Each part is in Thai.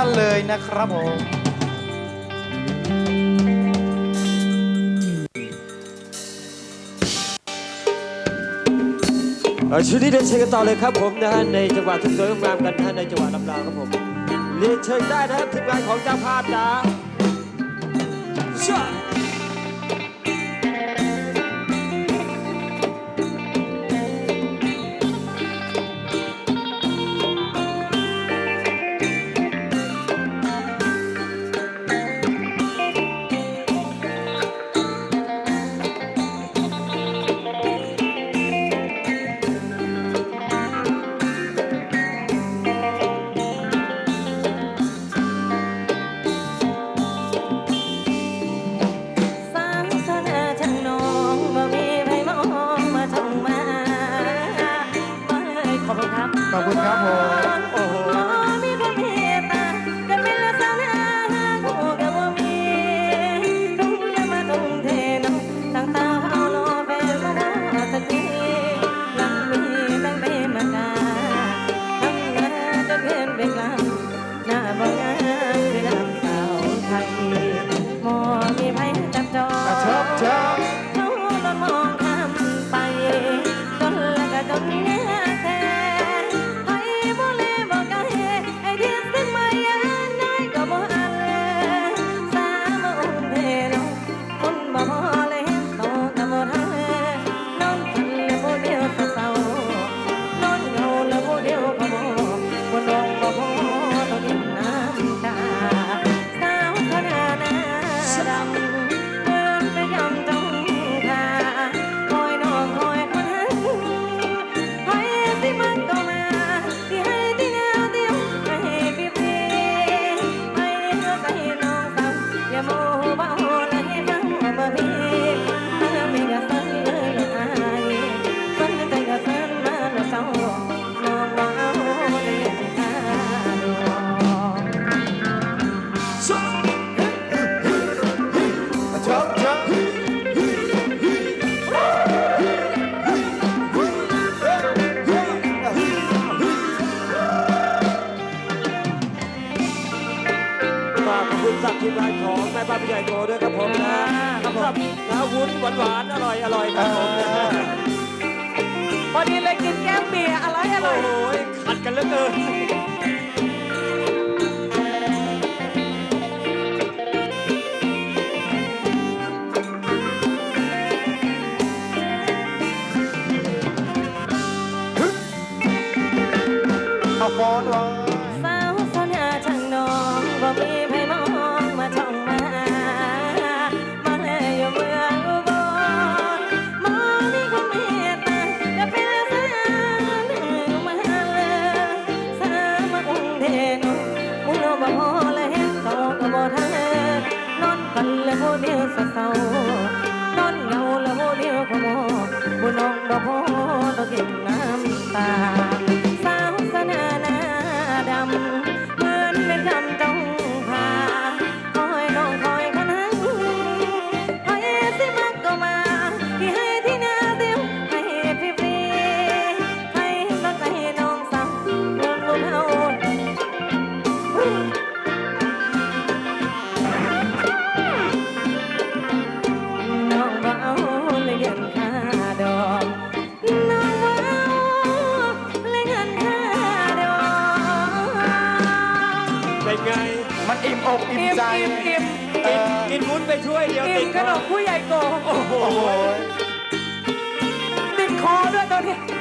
ท่านเลยนะครับผมชุดนี้เดินเชิญกันต่อเลยครับผมนะฮะในจังหวะทุ่สวยงามกันนในจังหวะลำลาวครับผมเรียนเชิญได้นะครับทีมงานของเจ้าภาพจ้าานหวานอร่อยอร่อยครับผมพอดีเลยกินแก้มเบียร์อร่อยอร่อยโอ้ยขัดกันเหลือเกิน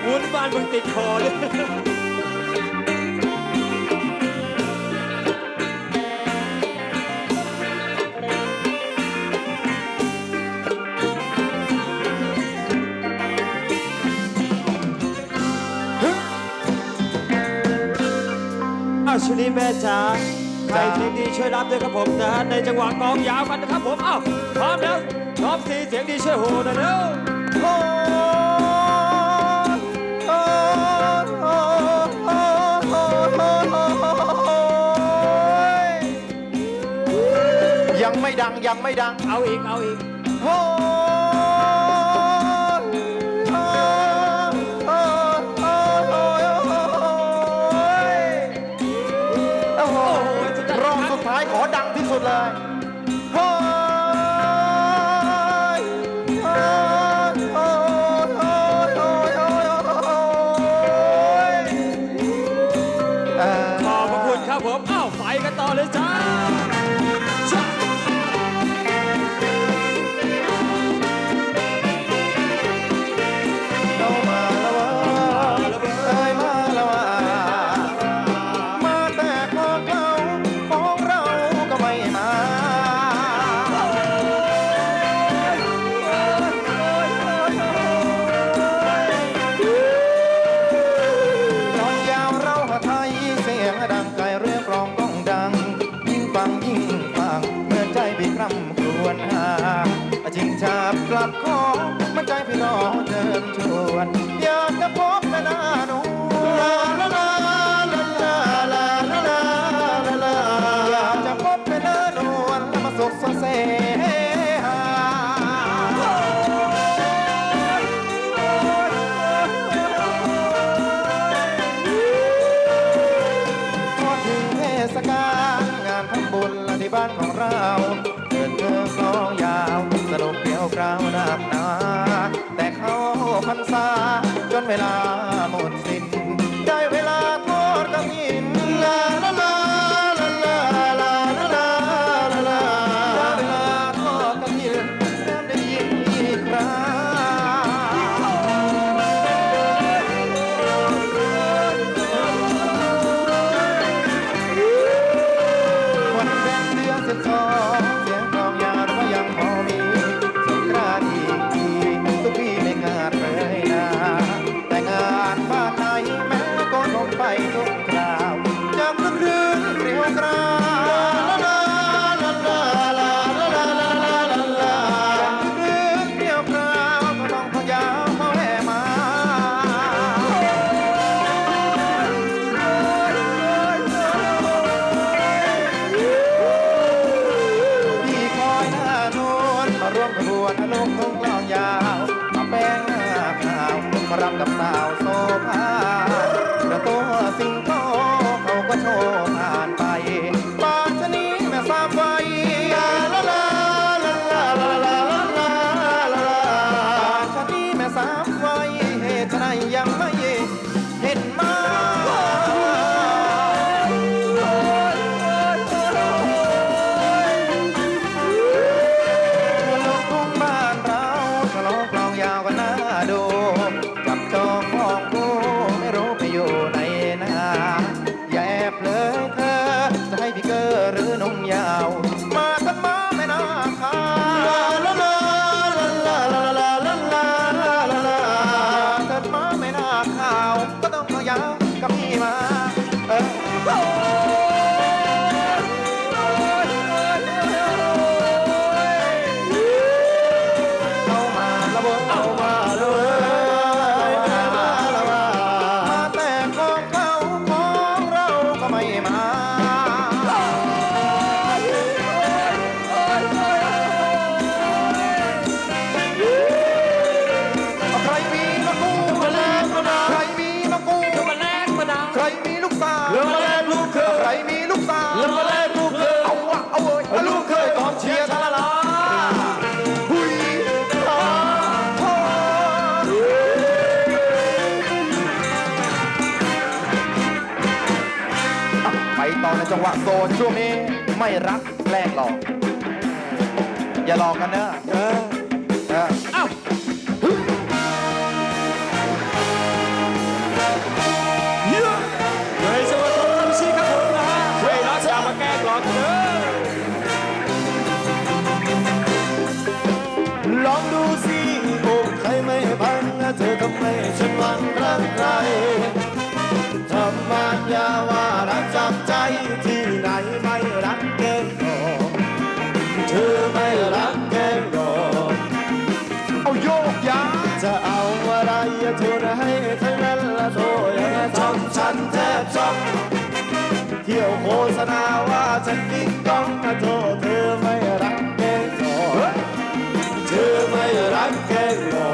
วุ้นบ้านมึงติดคอเลยอาชนีแม่จ๋าใครเสียงดีช่วยรับด้วยครับผมนะฮะในจังหวะกองยาวกันนะครับผม เอ้าพร้อมแล้วพร้อมสีเสียงดีช่วยโหหนะเร็ว ยังไม่ดังยังไม่ดังเอาอีกเอาอีกโอ้รองสุดท้ายขอดังที่สุดเลยโอ้ยโอ้ยโอ้ยโอ้ยโอ้ยโอ้ยโอ้ยเอ่อ ขอบพระคุณครับผมอ้าวไปกันต่อเลยจ้า กลับขอมื่อใจพี่รอเชิญชวนอยากจะพบแม่นานูลาลาลาลาลาลาลาลาลาลาอยากจะพบแม่นานวลแล้วมาสุขสนเสหาพอถึงเทศกาลงานทำบุญที่บ้านของเราเดินเทิงกลองยาว ราวนักนา แต่เข้าพรรษาจนเวลาหมดสิ้นได้เวลาทอดกระถินลาลาลาลาลาลาลาลาลาลาได้เวลาทอดกระถินเริ่มได้ยินอีกครั้งวันเป็นเดือนสิบสอง วนอารมณ์ทงกลองยาวมาแป้งหน้าขาวมารำกับสาวโซภา จังหวะโซนช่วงนี้ไม่รักแกล้งหรอก อย่าหลอกกันเนอะ ฉันกิ๊กก้องนะโทษเธอไม่รักเกินก่อเธอไม่รักแกหรอ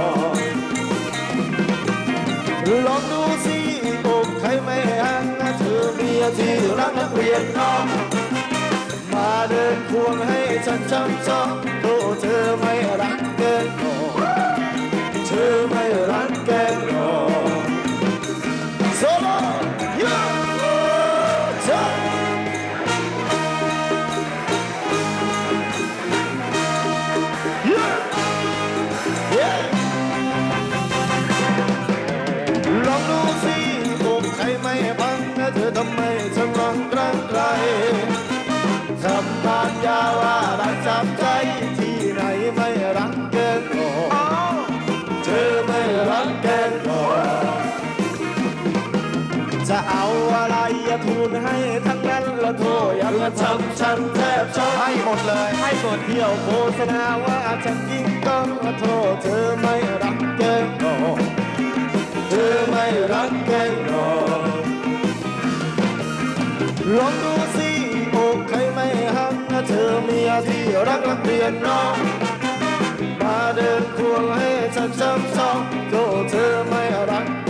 กลองดูสิอกใครไม่หังเธอเมียที่รักนักเรียนน้องมาเด็กพวงให้ฉันช้ำชอกโทษเธอไม่รักเกินพอเธอไม่รักเกินพอโำไมฉันรังกรังไกลทำงานยาว่ารักจับใจที่ไหนไม่รักเกินพอเธอไม่รักเกินพอจะเอาอะไรอย่าทูลให้ทั้งนั้นละโทอย่ามาทำฉันแทบช็อกให้หมดเลย ให้หมดเที่ยวโฆษณาว่าฉันยิ่งต้องละโทเธอไม่รักเกินพอเธอไม่รักแกล้งรอ ลองดูสิอกใครไม่หักเธอเมียที่รักรักเรียนน้องมาเดินควงให้ฉันช้ำชองโทษเธอไม่รัก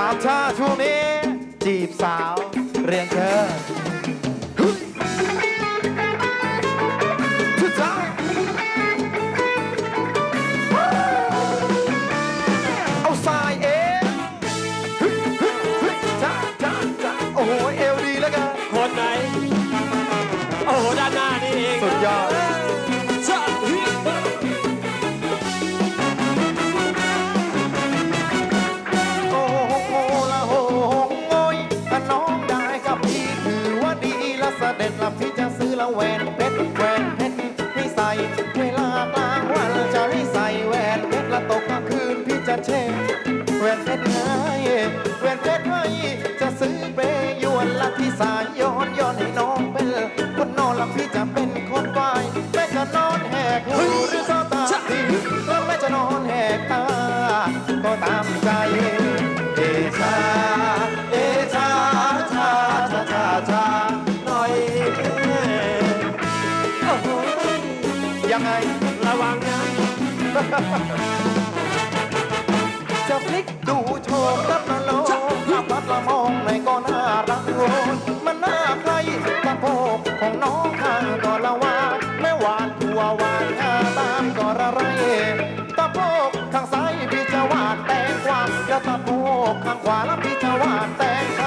สามชาช่วงนี้ จีบสาวเรียนเธอ แหวนเพชรแหวนเพชรให้ใส่เวลากลางวันจะให้ใส่แหวนเพชรละตกกลางคืนพี่จะเช็คแหวนเพชรให้แหวนเพชรให้จะซื้อเปรยยวนละที่สายย้อนย้อนให้น้องเป็นคนนอนละพี่จะเป็นคนไหวแม่จะนอนแหกหูหรือก็ตาดีแล้วแม่จะนอนแหกตาก็ตามใจ จะพลิกดูโชว์รับละโลถ้าพัดละมองในก็น่ารักโวนมันน่าใครตะโพกของน้องข้างก็ละว่าแม่หวานทัวหวานงาตามก็ระไรตะโพกข้างซ้ายพี่จะหวานแตงกวางแล้วตะโพกข้างขวาแล้วพี่จะหวานแตง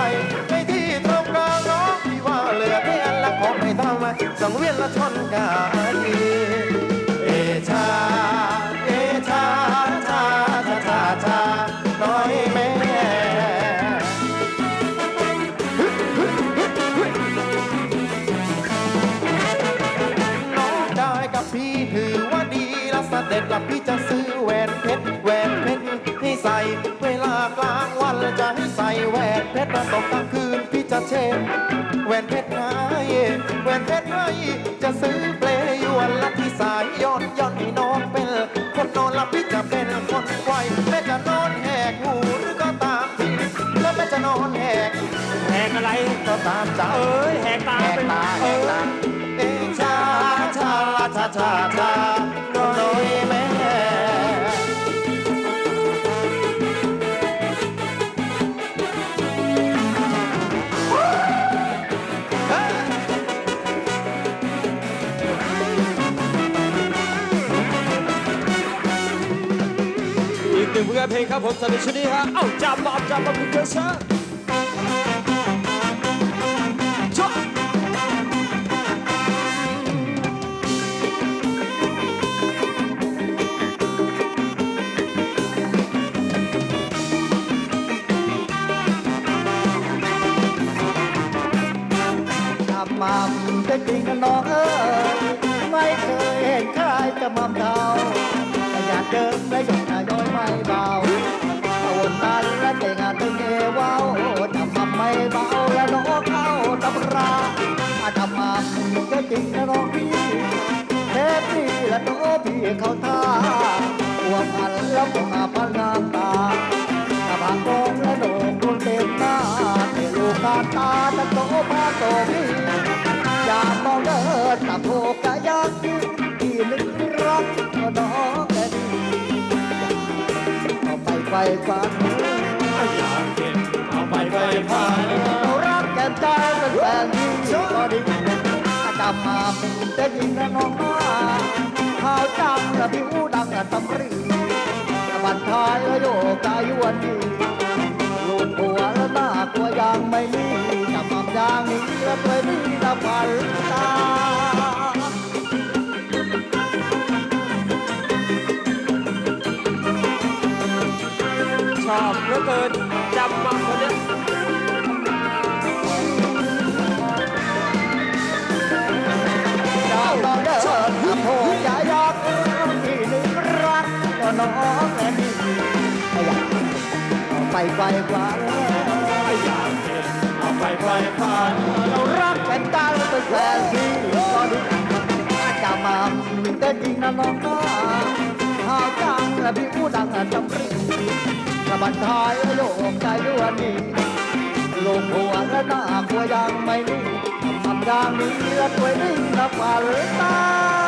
จละพี่จะซื้อแหวนเพชรแหวนเพชรให้ใส่ เวลากลางวันจะให้ใส่แหวนเพชรแล้วตกกลางคืนพี่จะเช็ดแหวนเพชรให้แหวนเพชรให้จะซื้อเปลยวนละที่สายย้อนย้อนให้น้องเป็น คนนอนละพี่จะเป็นคนไวแม่จะนอนแหกหูหรือก็ตามทีแล้วแม่จะนอนแหกแหกอะไรก็ตามใจเอ้ยแหกตาแหกเป็นตาเอแหกอตาเองชาชาชาชาชา อเพลงครับผมสำหรับชุดนี้ฮะเอ้าจับมาจับมาคุณเจอเชอชะทำมัมจะจริงกันน้องเอ้ยไม่เคยเห็นใครจะมัมเท่าากเดินไม่หยุดน้อยไม่เบาเอาวนตันและเต่งาตึงเอวาวทำมัมไม่เบาและน้องเข้าตำราอาทำมัมจะจริงกันน้องพี่เทปนี่และน้องพี่เขาท่าหัวพันแล้วก็มาพันงามตาตาบางกองและโด่งดวงเต็มหน้าเทลูกตาตาตะโตพาโตพี่ ฝันอยากเห็นเอาไปไว้พันเรารักแก่ใจเป็นแฟนที่ก็ดีจำมาแต่ยิงนะน้องมาข้าวจังและผิวดังตำรีบันทายโยกกายวันดีลูกหัวและหน้ากลัวยังไม่มีจำมาอย่างนี้และเคยมีละพันตา อบเหลือเกินจำมาคนนี้ยดาวเดินทำโพงยายักที่หนึ่งรักก็น้องแค่นี้ไม่อยากเอาไปไกลกว่าอยากเห็นเอาไปไว้พันเรารักกันตายเป็นแฟนที่ก็ดีจะมาแต่จริงนะน้องก็ข้าวจังและพี่ผู้ดังจำรีก ระบันทายโยกใจด้วยนี่ลูกหัวและหน้าหัวยังไม่นี่ทำอย่างนี้และตัวนิ่งนับวันตา